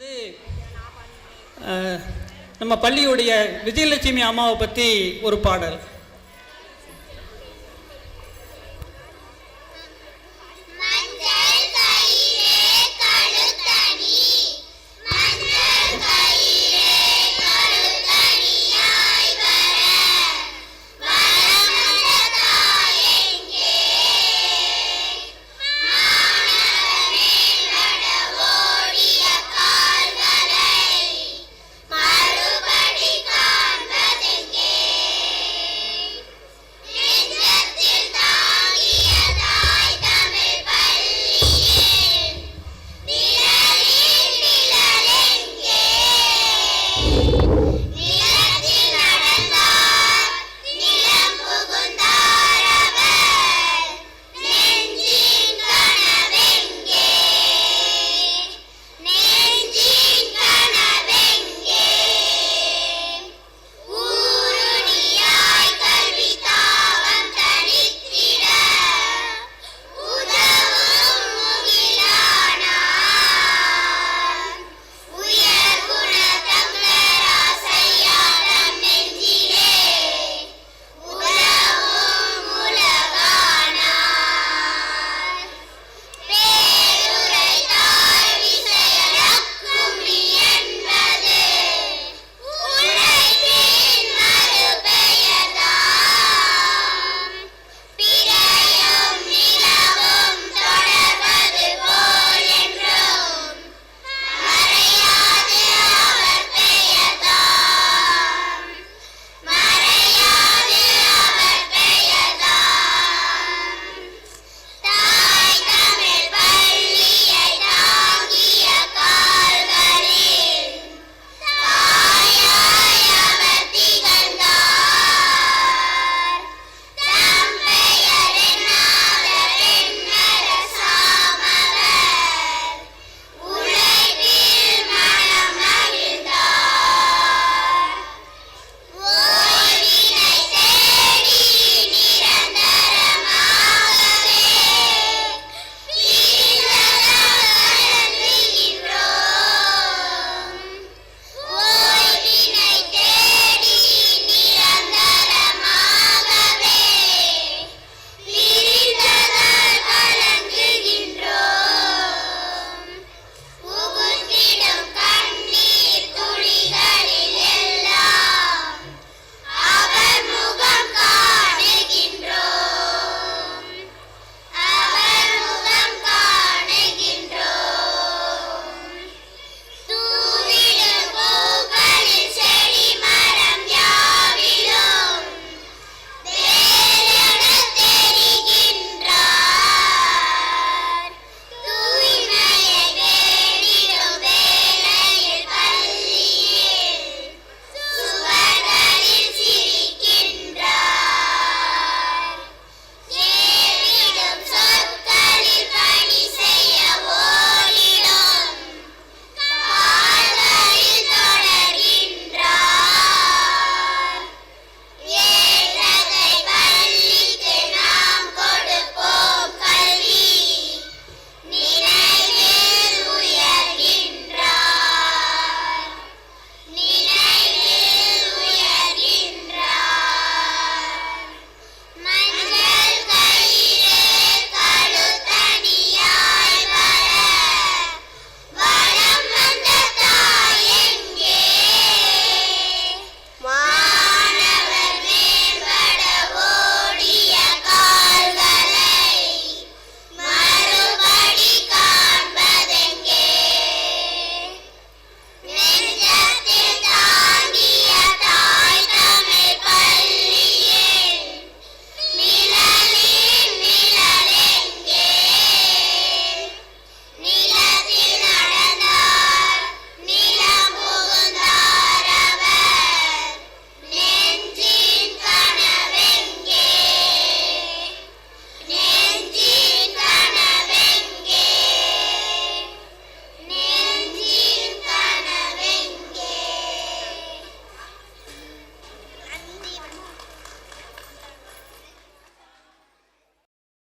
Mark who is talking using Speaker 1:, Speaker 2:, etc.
Speaker 1: வந்து நம்ம பள்ளியுடைய விஜயலட்சுமி அம்மாவை பற்றி ஒரு பாடல்.